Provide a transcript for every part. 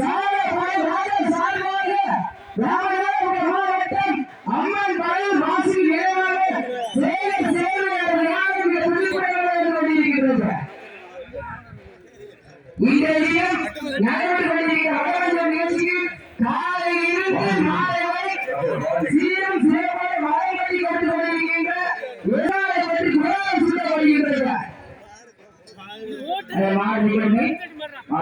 சாக சாக சாக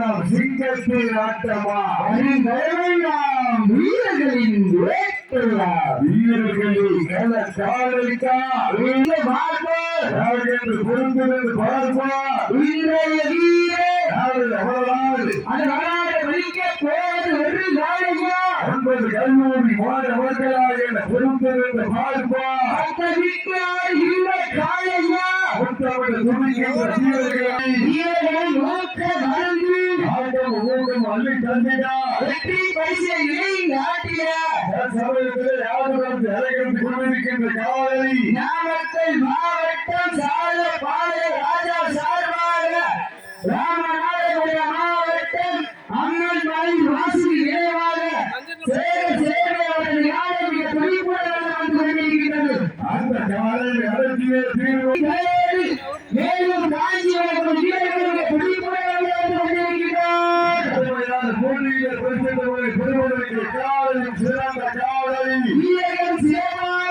எல்லாம் சிங்கத்தில் ஆட்டமா? நாம் வீரர்களின் வேட்டையா? வீரர்களின் கல காதலிக்கா பார்ப்போம் புரிந்திருந்து பார்ப்போம் இன்றைய வீரர் அவ்வளவு அது வரலாறு மதிக்க போவது ஒரு நாளையா? ஒன்பது கல்லூரி மாணவர்களாக என பொறுத்திருந்து பார்ப்பார் இல்லை காலையா ஒருத்தவர்கள் துணிக்கின்ற வீரர்களை வீரர்களை நோக்க மறந்து ஒவ்வொருக்கும் அள்ளி தந்திடா வெற்றி பரிசை இலை நாட்டிடா சமயத்தில் யாரும் இறங்கி கொண்டிருக்கின்ற மேலும் காஞ்சி காவல் சிறந்த காவல் வீரர்கள் சிறப்பான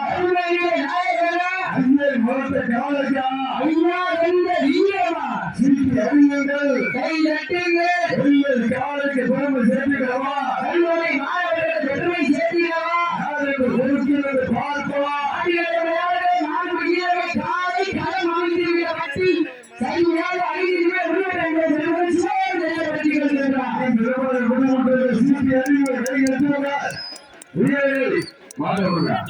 கை தட்டுங்க எங்கள் காலுக்கு பெருமை சேர்த்துக்கிறவா? கல்வரை மாணவர்களுக்கு பெருமை சேர்த்துக்கிறவா? அதற்கு பொறுக்கிறது பார்க்கவா மாதவர்கள்